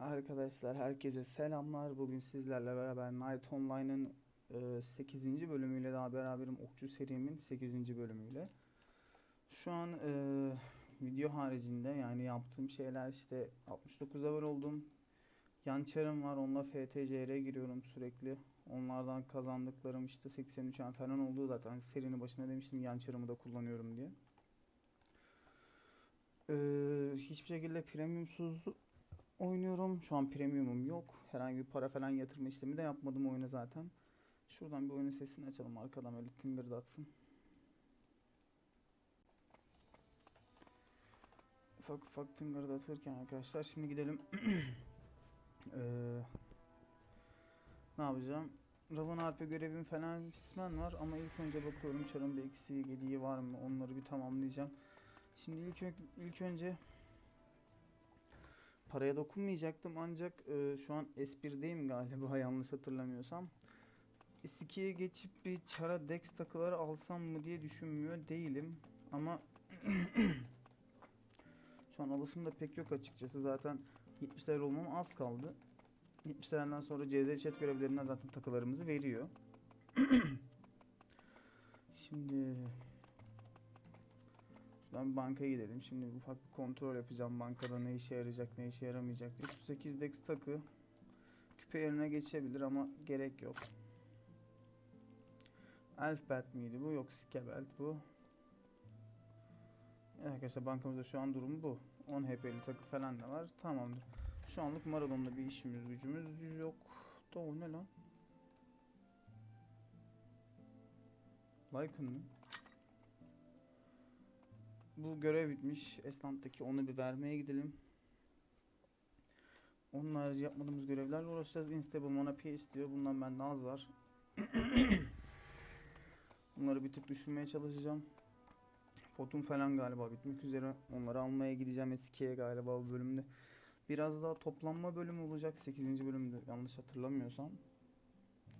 Arkadaşlar herkese selamlar. Bugün sizlerle beraber Night Online'ın e, 8. bölümüyle daha beraberim. Okçu serimin 8. bölümüyle. Şu an e, video haricinde yani yaptığım şeyler işte 69 level oldum. Yan çarım var. Onunla FTCR'e giriyorum sürekli. Onlardan kazandıklarım işte 83 en falan oldu zaten. Serinin başında demiştim yan çarımı da kullanıyorum diye. E, hiçbir şekilde premiumsuz oynuyorum. Şu an premiumum yok. Herhangi bir para falan yatırma işlemi de yapmadım oyuna zaten. Şuradan bir oyunun sesini açalım arkadan öyle tıngırdatsın. Ufak ufak tıngırdatırken arkadaşlar şimdi gidelim. Eee, ne yapacağım? Ravan Harp'e görevim falan kısmen var ama ilk önce bakıyorum çarın bir eksiği gediği var mı onları bir tamamlayacağım. Şimdi ilk, ilk önce Paraya dokunmayacaktım ancak e, şu an S1'deyim galiba yanlış hatırlamıyorsam. S2'ye geçip bir çara dex takıları alsam mı diye düşünmüyor değilim. Ama şu an alısım da pek yok açıkçası. Zaten 70 level olmam az kaldı. 70 levelden sonra CZ chat görevlerinden zaten takılarımızı veriyor. Şimdi Şuradan bankaya gidelim. Şimdi ufak bir kontrol yapacağım. Bankada ne işe yarayacak, ne işe yaramayacak diye. Şu 8 dex takı küpe yerine geçebilir ama gerek yok. Elfbelt miydi bu? Yok Skebelt bu. Evet arkadaşlar bankamızda şu an durum bu. 10 HP'li takı falan da var. Tamamdır. Şu anlık Maradon'da bir işimiz gücümüz yok. Da o ne lan? Lycan mı? Bu görev bitmiş. Esnaf'taki onu bir vermeye gidelim. Onun harici yapmadığımız görevlerle uğraşacağız. Instable Monapia istiyor. Bundan bende az var. Bunları bir tık düşürmeye çalışacağım. Potum falan galiba bitmek üzere. Onları almaya gideceğim eskiye galiba bu bölümde. Biraz daha toplanma bölümü olacak 8. bölümde yanlış hatırlamıyorsam.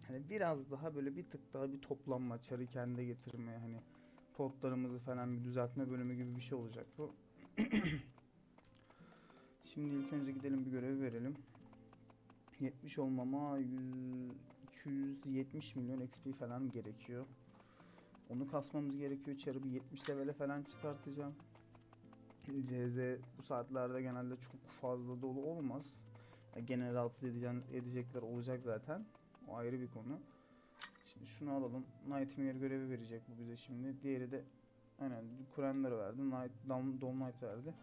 Hani biraz daha böyle bir tık daha bir toplanma, çarı kendine getirmeye hani potlarımızı falan bir düzeltme bölümü gibi bir şey olacak bu. Şimdi ilk önce gidelim bir görev verelim. 70 olmama 100, 270 milyon XP falan gerekiyor. Onu kasmamız gerekiyor. Çarı bir 70 levele falan çıkartacağım. CZ bu saatlerde genelde çok fazla dolu olmaz. Ya Gene rahatsız edeceğin, edecekler olacak zaten. O ayrı bir konu. Şunu alalım. Nightmare görevi verecek bu bize şimdi. Diğeri de aynen Kurenler'ı verdi. Night, Dom, Dom Knight verdi.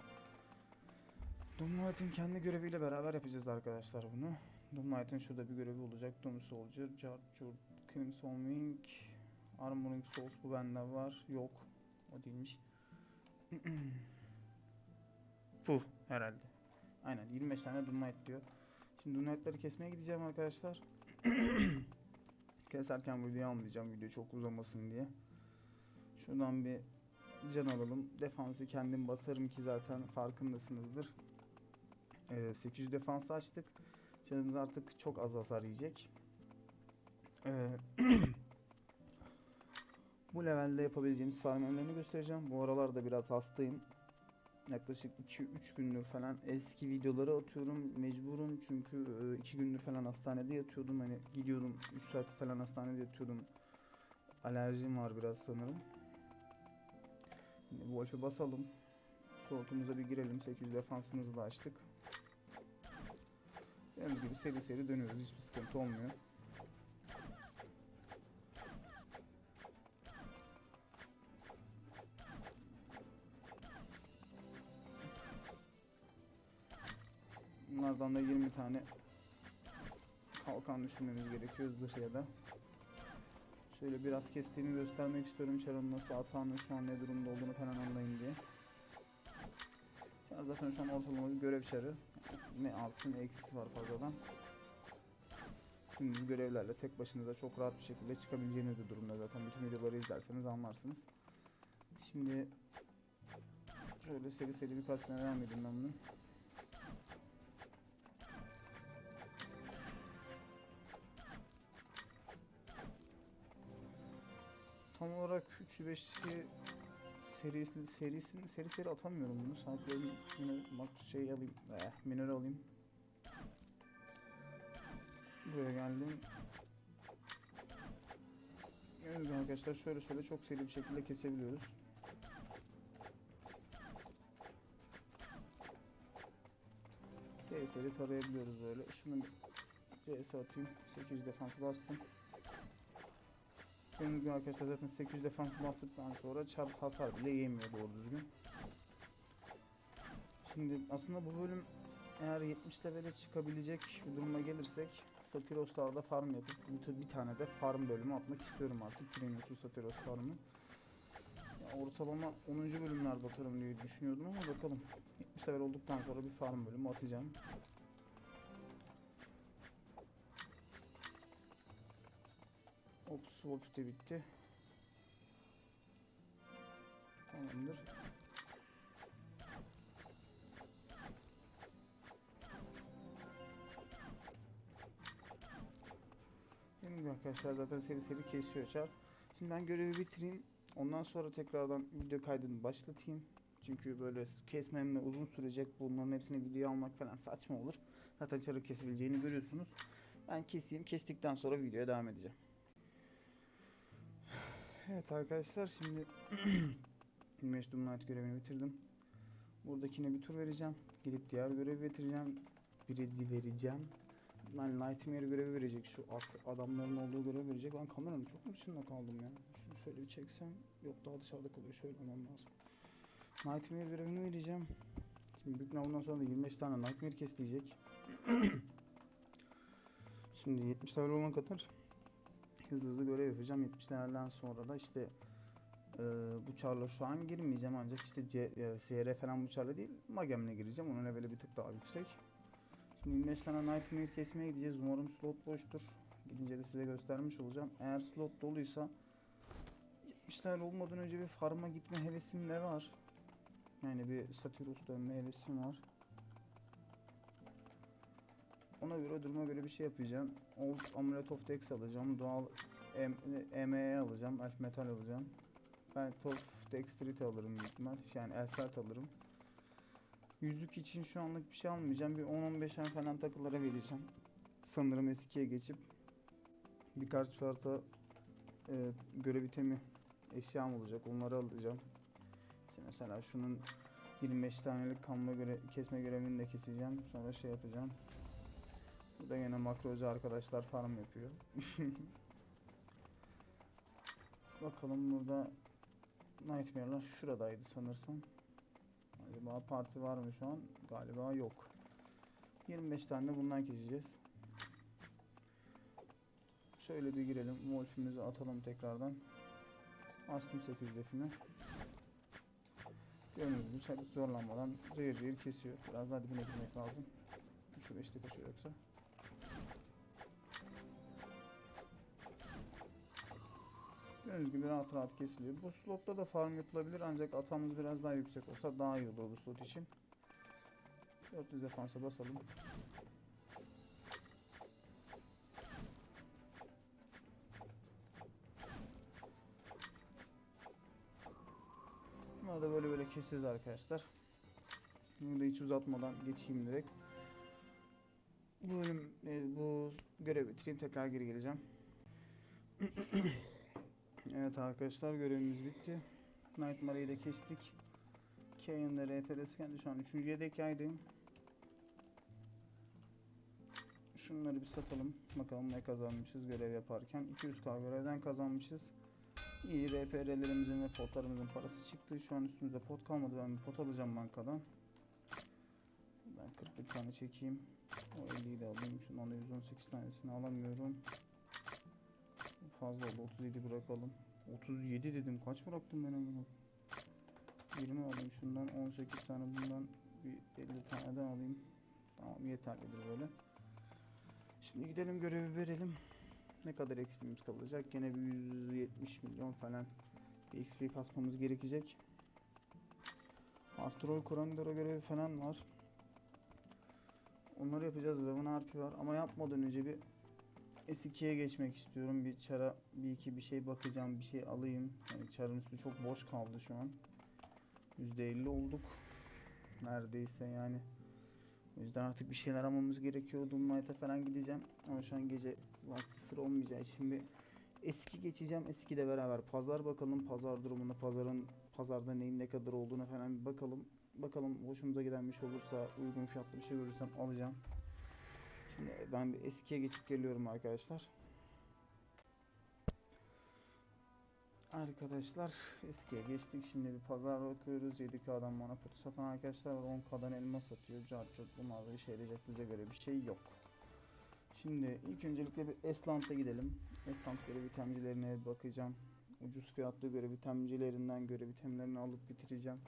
Dom Knight'ın kendi göreviyle beraber yapacağız arkadaşlar bunu. Dom Knight'ın şurada bir görevi olacak. Doom Soldier, Jar Jar, Crimson Wing, Armoring Souls bu bende var. Yok. O değilmiş. bu herhalde. Aynen 25 tane Doom Knight diyor. Şimdi Doom Knight'ları kesmeye gideceğim arkadaşlar. Keserken videoyu almayacağım video çok uzamasın diye. Şuradan bir can alalım. Defansı kendim basarım ki zaten farkındasınızdır. Ee, 800 defansı açtık. Canımız artık çok az hasar yiyecek. Ee, bu levelde yapabileceğimiz farm göstereceğim. Bu aralarda biraz hastayım. Yaklaşık 2-3 gündür falan eski videoları atıyorum mecburum. Çünkü 2 gündür falan hastanede yatıyordum. Hani gidiyordum 3 saat falan hastanede yatıyordum. Alerjim var biraz sanırım. Wolf'e basalım. Soltumuza bir girelim. 800 defansımızı da açtık. Dediğim gibi seri seri dönüyoruz. Hiçbir sıkıntı olmuyor Bunlardan da 20 tane kalkan düşürmemiz gerekiyor zırh ya da. Şöyle biraz kestiğimi göstermek istiyorum Çar'ın nasıl atağının şu an ne durumda olduğunu falan anlayın diye. Çar zaten şu an ortalama bir görev çarı. Ne alsın eksisi var fazladan. Gündüz görevlerle tek başınıza çok rahat bir şekilde çıkabileceğiniz bir durumda zaten. Bütün videoları izlerseniz anlarsınız. Şimdi şöyle seri seri bir kasmaya devam edeyim ben bunu. Tam olarak 3'ü 5'i serisi serisini seri seri atamıyorum bunu. Sanki yine mak şey alayım, eh, minör alayım. Buraya geldim. Evet arkadaşlar şöyle şöyle çok seri bir şekilde kesebiliyoruz. Seri tarayabiliyoruz böyle. Şunu CS atayım. 800 defans bastım. Benim gibi arkadaşlar zaten 800 defans bastıktan sonra çarp hasar bile yemiyor doğru düzgün. Şimdi aslında bu bölüm eğer 70 levele çıkabilecek bir duruma gelirsek Satiros'larda farm yapıp bir, tane de farm bölümü atmak istiyorum artık. Premium Satiros farmı. Ya ortalama 10. bölümlerde atarım diye düşünüyordum ama bakalım. 70 level olduktan sonra bir farm bölümü atacağım. Ops, Wolf de bitti. Tamamdır. Benim gibi arkadaşlar zaten seri seri kesiyor çar. Şimdi ben görevi bitireyim. Ondan sonra tekrardan video kaydını başlatayım. Çünkü böyle kesmemle uzun sürecek. Bunların hepsini video almak falan saçma olur. Zaten çarı kesebileceğini görüyorsunuz. Ben keseyim. Kestikten sonra videoya devam edeceğim. Evet arkadaşlar şimdi 25 Doom Knight görevini bitirdim. Buradakine bir tur vereceğim. Gidip diğer görevi bitireceğim. Biri vereceğim. Ben Nightmare görevi verecek. Şu adamların olduğu görevi verecek. Ben kameranın çok mu dışında kaldım ya? Şunu şöyle bir çeksem. Yok daha dışarıda kalıyor. Şöyle olmam lazım. Nightmare görevini vereceğim. Şimdi büyük bundan sonra da 25 tane Nightmare kes diyecek. Şimdi 70 level olana kadar hızlı hızlı görev yapacağım. 70 levelden sonra da işte e, bu çarla şu an girmeyeceğim ancak işte C, e, CR falan bu çarla değil Magem'le gireceğim. Onun leveli bir tık daha yüksek. Şimdi 25 tane Nightmare kesmeye gideceğiz. Umarım slot boştur. Gidince de size göstermiş olacağım. Eğer slot doluysa 70 tane olmadan önce bir farma gitme hevesim de var. Yani bir Satyrus dönme hevesim var. Ona göre duruma göre bir şey yapacağım. Old Amulet of Dex alacağım. Doğal EME alacağım. Elf Metal alacağım. Ben of Dexterity alırım büyük ihtimal. Yani Elfert alırım. Yüzük için şu anlık bir şey almayacağım. Bir 10-15 en falan takılara vereceğim. Sanırım S2'ye geçip birkaç farklı e, görev itemi eşyam olacak. Onları alacağım. İşte mesela şunun 25 tanelik kanma göre kesme görevini de keseceğim. Sonra şey yapacağım. Bu da yine makrozi arkadaşlar farm yapıyor. Bakalım burada Nightmare'lar şuradaydı sanırsam. Acaba parti var mı şu an? Galiba yok. 25 tane de bundan keseceğiz. Şöyle de girelim. Wolf'ümüzü atalım tekrardan. Açtım 8 defini. Gördüğünüz gibi zorlanmadan cayır cayır kesiyor. Biraz daha dibine girmek lazım. Şu 5'te kaçıyor yoksa. Gördüğünüz gibi rahat rahat kesiliyor. Bu slotta da farm yapılabilir ancak atamız biraz daha yüksek olsa daha iyi olur bu slot için. 400 defansa basalım. Bunları da böyle böyle keseceğiz arkadaşlar. Bunu da hiç uzatmadan geçeyim direkt. Bu bölüm, e, bu görevi bitireyim tekrar geri geleceğim. Evet arkadaşlar görevimiz bitti. Nightmare'yi de kestik. Kane'da RP'de kendi şu an 3. yedek. Şunları bir satalım. Bakalım ne kazanmışız görev yaparken. 200k görevden kazanmışız. İyi RPR'lerimizin ve potlarımızın parası çıktı. Şu an üstümüzde pot kalmadı. Ben bir pot alacağım bankadan. Ben 41 tane çekeyim. O 50'yi de alayım. Şundan da 118 tanesini alamıyorum. Fazla oldu. 37 bırakalım. 37 dedim. Kaç bıraktım ben onu? 20 alayım şundan. 18 tane bundan. Bir 50 tane de alayım. Tamam yeterlidir böyle. Şimdi gidelim görevi verelim. Ne kadar XP'miz kalacak? Gene bir 170 milyon falan bir XP kasmamız gerekecek. After All Corridor'a görevi falan var. Onları yapacağız. Zaman harpi var. Ama yapmadan önce bir S2'ye geçmek istiyorum. Bir çara bir iki bir şey bakacağım. Bir şey alayım. Yani çarın üstü çok boş kaldı şu an. %50 olduk. Neredeyse yani. O yüzden artık bir şeyler aramamız gerekiyor. Doomlight'a falan gideceğim. Ama şu an gece vakti sıra olmayacağı için bir eski geçeceğim. Eski de beraber pazar bakalım. Pazar durumuna, pazarın pazarda neyin ne kadar olduğuna falan bir bakalım. Bakalım hoşumuza giden bir şey olursa, uygun fiyatlı bir şey görürsem alacağım. Şimdi ben bir eskiye geçip geliyorum arkadaşlar. Arkadaşlar eskiye geçtik. Şimdi bir pazar bakıyoruz. 7K'dan monopotu satan arkadaşlar var. 10K'dan elma satıyor. Carcut bunlarda işe yarayacak bize göre bir şey yok. Şimdi ilk öncelikle bir Esland'a gidelim. Esland görev itemcilerine bir bakacağım. Ucuz fiyatlı görev itemcilerinden görev itemlerini alıp bitireceğim.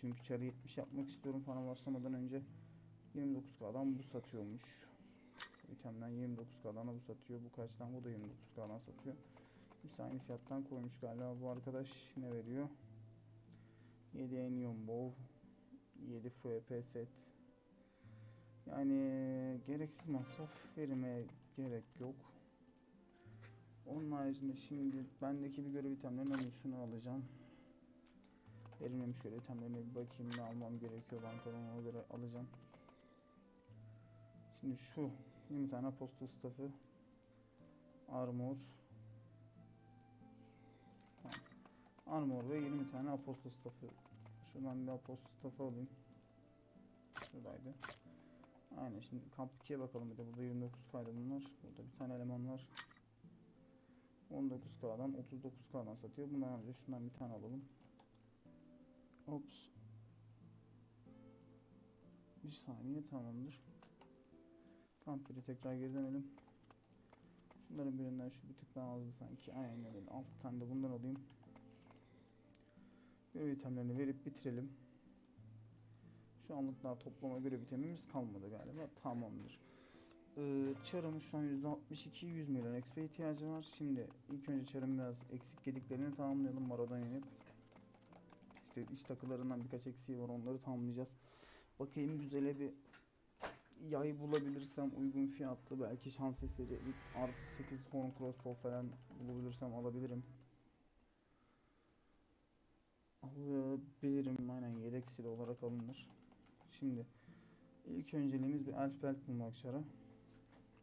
Çünkü çarı 70 yapmak istiyorum falan başlamadan önce. 29K'dan bu satıyormuş. İtemden 29K'dan bu satıyor. Bu kaçtan bu da 29K'dan satıyor. Hepsi aynı fiyattan koymuş galiba. Bu arkadaş ne veriyor? 7 Enion Bow 7 FP set Yani gereksiz masraf vermeye gerek yok. Onun haricinde şimdi bendeki bir görev itemlerini alayım. Şunu alacağım. Verilmemiş görev itemlerine bir bakayım ne almam gerekiyor. Bankadan ona göre alacağım. Şimdi şu 20 tane postal staff'ı armor Armor ve 20 tane aposto staff'ı. Şuradan bir aposto staff'ı alayım. Şuradaydı. Aynen şimdi kamp 2'ye bakalım bir de burada 29 kaydı bunlar. Burada bir tane eleman var. 19K'dan 39K'dan satıyor. Bundan önce şundan bir tane alalım. Ops. Bir saniye tamamdır. Kamp 1'e tekrar geri dönelim. Şunların birinden şu bir tık daha azdı sanki. Aynen öyle. 6 tane de bundan alayım. Görev itemlerini verip bitirelim. Şu anlık daha toplama görev itemimiz kalmadı galiba. Tamamdır. Ee, çarımız şu an %62 100 milyon XP ihtiyacı var. Şimdi ilk önce çarın biraz eksik gediklerini tamamlayalım maradan inip. İşte iç takılarından birkaç eksiği var onları tamamlayacağız. Bakayım güzele bir yay bulabilirsem uygun fiyatlı belki şans eseri artı 8 horn crossbow falan bulabilirsem alabilirim. Alabilirim aynen yedek silah olarak alınır. Şimdi ilk önceliğimiz bir elf belt bulmak şara.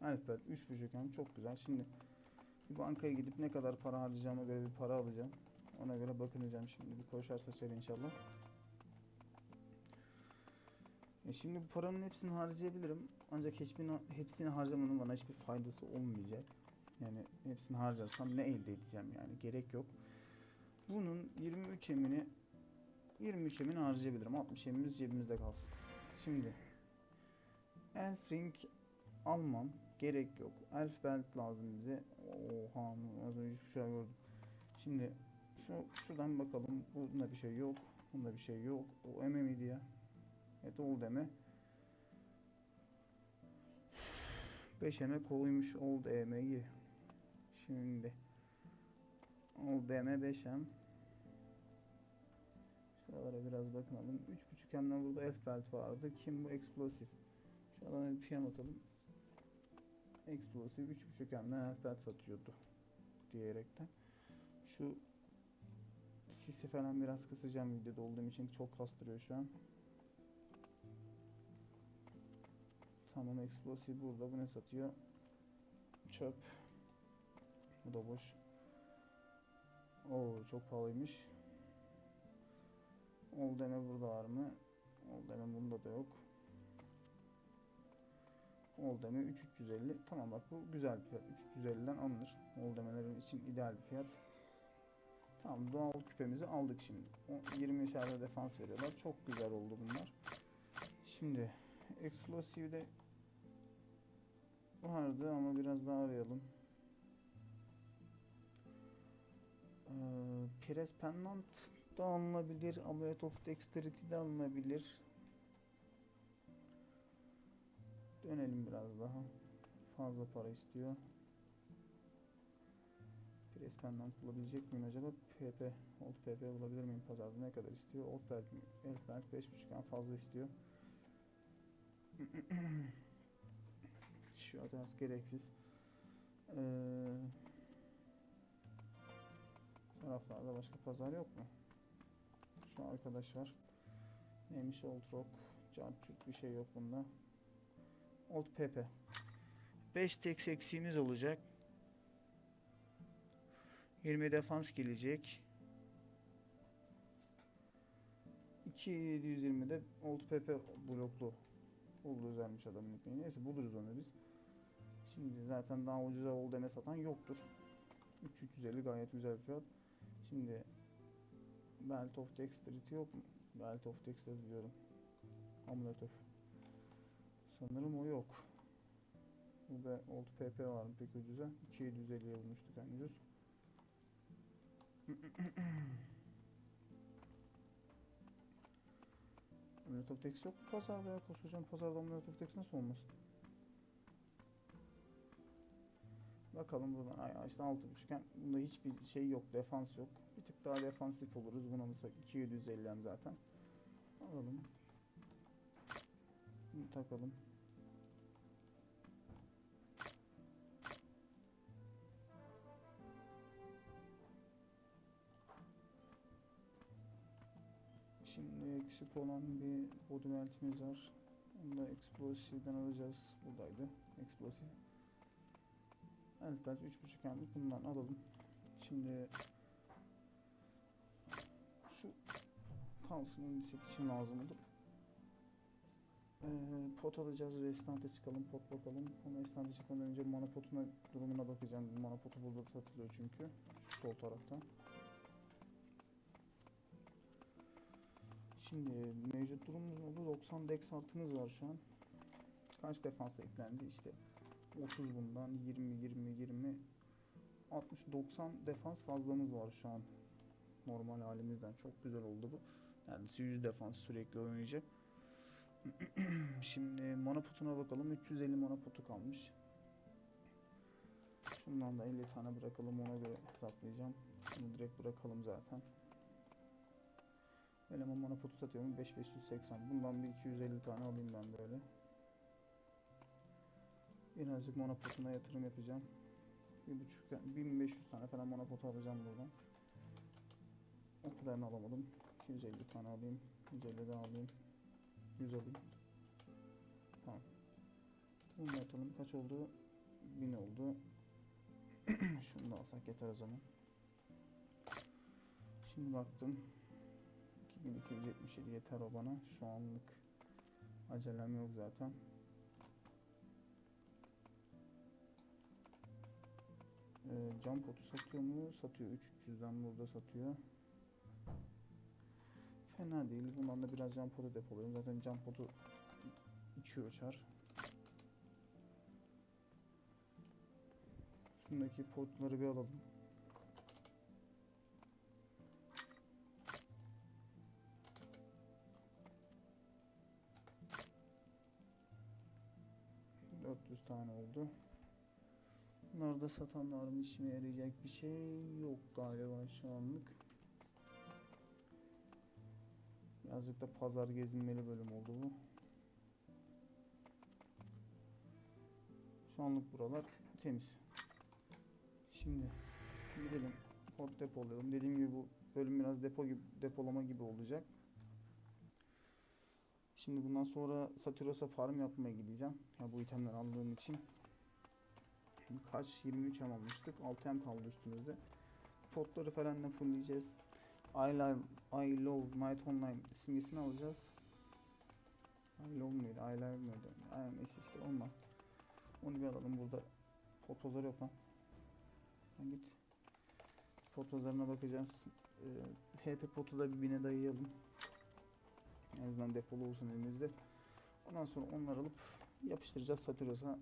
Elf belt 3.5 hem çok güzel. Şimdi bir bankaya gidip ne kadar para harcayacağıma göre bir para alacağım. Ona göre bakınacağım şimdi bir koşarsa çar inşallah. E şimdi bu paranın hepsini harcayabilirim. Ancak hiçbirini, hepsini harcamanın bana hiçbir faydası olmayacak. Yani hepsini harcarsam ne elde edeceğim yani gerek yok. Bunun 23 emini 23 emini harcayabilirim. 60 emimiz cebimizde kalsın. Şimdi Elf Ring almam. Gerek yok. Elf Belt lazım bize. Oha az önce hiçbir şey gördüm. Şimdi şu şuradan bakalım. Bunda bir şey yok. Bunda bir şey yok. O M miydi ya? Evet oldu deme. 5 eme koymuş oldu emeği. Şimdi Ol DM 5M. Şuralara biraz bakalım. 3.5 M'den burada Elf Belt vardı. Kim bu? Explosive. Şu adama bir PM atalım. Explosive 3.5 M'den Elf Belt satıyordu. Diyerekten. Şu sisi falan biraz kısacağım videoda olduğum için çok kastırıyor şu an. Tamam Explosive burada. Bu ne satıyor? Çöp. Bu da boş. Oo çok pahalıymış. Ol deme burada var mı? Ol deme bunda da yok. Ol deme 3350. Tamam bak bu güzel bir fiyat. 350'den alınır. Ol demelerin için ideal bir fiyat. Tamam doğal küpemizi aldık şimdi. O 20 şarjı defans veriyorlar. Çok güzel oldu bunlar. Şimdi Explosive'de vardı ama biraz daha arayalım. Ee, Pires Pennant da alınabilir. Amulet of Dexterity de alınabilir. Dönelim biraz daha. Fazla para istiyor. Pires Pennant bulabilecek miyim acaba? PP, Old PP bulabilir miyim pazarda? Ne kadar istiyor? Old Belt, Elf Belt 5.5'dan fazla istiyor. Şu adres gereksiz. Eee taraflarda başka pazar yok mu? Şu arkadaş var. Neymiş Old Rock Çarçurt bir şey yok bunda. Old Pepe. 5 tek eksiğimiz olacak. 20 defans gelecek. 2720 de Old Pepe bloklu. Buluruz vermiş adamın nickname'i. Neyse buluruz onu biz. Şimdi zaten daha ucuza Old deme satan yoktur. 3350 gayet güzel bir fiyat. Şimdi Belt of Dexterity yok mu? Belt of Dexterity diyorum. Amulet of. Sanırım o yok. Bu da Old PP var mı pek ucuza? 2750 yazmıştık en ucuz. Amulet of Dex yok mu pazarda ya koskocaman pazarda Amulet of Dex nasıl olmaz? Bakalım buradan. Ay işte 6.5 yani bunda hiçbir şey yok. Defans yok. Bir tık daha defansif oluruz. Buna alırsak 2750 hem zaten. Alalım. Bunu takalım. Şimdi eksik olan bir body meltimiz var. Onu da Explosive'den alacağız. Buradaydı. Explosive. Belki 3.5 yandık bundan alalım. Şimdi şu kalsın onun set için lazım olur. Ee, pot alacağız ve estante çıkalım pot bakalım. Ama estante çıkmadan önce mana potuna durumuna bakacağım. Mana potu burada satılıyor çünkü. Şu sol tarafta. Şimdi mevcut durumumuz oldu. 90 dex artımız var şu an. Kaç defansa eklendi? İşte 30 bundan 20 20 20 60 90 defans fazlamız var şu an. Normal halimizden çok güzel oldu bu. Neredeyse 100 defans sürekli oynayacak. Şimdi mana potuna bakalım. 350 mana potu kalmış. Şundan da 50 tane bırakalım ona göre hesaplayacağım. Bunu direkt bırakalım zaten. Eleman mana potu satıyorum 5580. Bundan bir 250 tane alayım ben böyle. Birazcık mana potuna yatırım yapacağım. Bir buçuk, 1500 tane falan mana potu alacağım buradan. O kadarını alamadım. 250 tane alayım. 150 daha alayım. 100 alayım. Tamam. Bunu atalım. Kaç oldu? 1000 oldu. Şunu da alsak yeter o zaman. Şimdi baktım. 2277 yeter o bana. Şu anlık acelem yok zaten. Ee, cam potu satıyor mu? Satıyor. 3300'den burada satıyor. Fena değil. Bundan da biraz cam potu depoluyorum. Zaten cam potu içiyor çar. Şundaki potları bir alalım. ...400 tane oldu. Bunlarda satanlar mı işime yarayacak bir şey yok galiba şu anlık. Birazcık da pazar gezinmeli bölüm oldu bu. Şu anlık buralar temiz. Şimdi gidelim pot depolayalım. Dediğim gibi bu bölüm biraz depo gibi depolama gibi olacak. Şimdi bundan sonra Satyros'a farm yapmaya gideceğim. Ya bu itemleri aldığım için. Kaç 23 hem almıştık. 6 hem kaldı üstümüzde. Potları falan da fullleyeceğiz. I love, I love Night Online simgesini alacağız. I love muydu? I love muydu? Aynen neyse işte ondan. Onu bir alalım burada. Pot pazarı yok lan. Lan git. Pot pazarına bakacağız. Ee, HP potu da bir bine dayayalım. En azından depolu olsun elimizde. Ondan sonra onları alıp yapıştıracağız Satyros'a.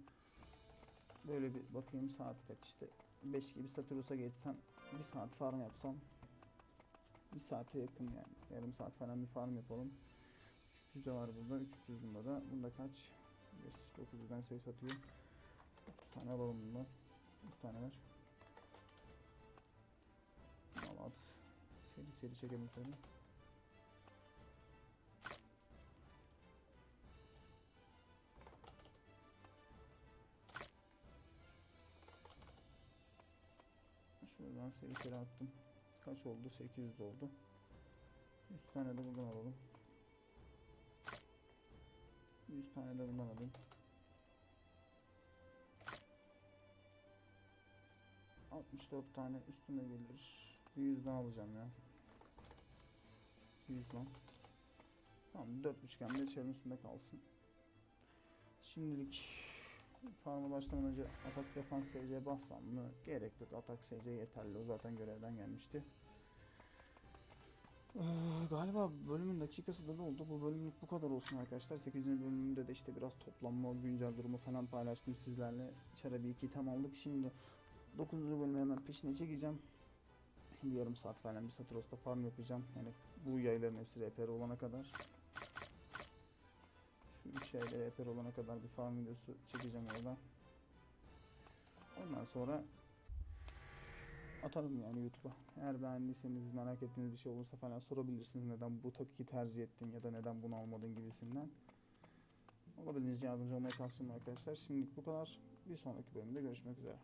Böyle bir bakayım saat kaç işte. 5 gibi Satyros'a geçsem bir saat farm yapsam bir saate yakın yani. Yarım saat falan bir farm yapalım. 300 de var burada. 300 bunda da. Bunda kaç? 900'den sayı satıyor. 30 tane alalım bundan. 100 tane ver. Al at. Seri seri çekelim şöyle. Şuradan seri seri attım. Kaç oldu? 800 oldu. 100 tane de buradan alalım. 100 tane de bundan alayım. 64 tane üstüne gelir. 100 daha alacağım ya. 100 lan. Tamam 4 üçgen de çarın üstünde kalsın. Şimdilik farma başlamadan önce atak defans SC bassam mı? Gerek yok. Atak SC yeterli. O zaten görevden gelmişti. Ee, galiba bölümün dakikası da oldu. Bu bölümlük bu kadar olsun arkadaşlar. 8. bölümünde de işte biraz toplanma, güncel durumu falan paylaştım sizlerle. Çara bir iki item aldık. Şimdi 9. bölümü hemen peşine çekeceğim. Bir yarım saat falan bir Saturos'ta farm yapacağım. Yani bu yayların hepsi reper olana kadar. Şu yayla reper olana kadar bir farm videosu çekeceğim orada. Ondan sonra atarım yani YouTube'a. Eğer beğendiyseniz merak ettiğiniz bir şey olursa falan sorabilirsiniz. Neden bu takıyı tercih ettin ya da neden bunu almadın gibisinden. Olabildiğince yardımcı olmaya çalıştım arkadaşlar. Şimdilik bu kadar. Bir sonraki bölümde görüşmek üzere.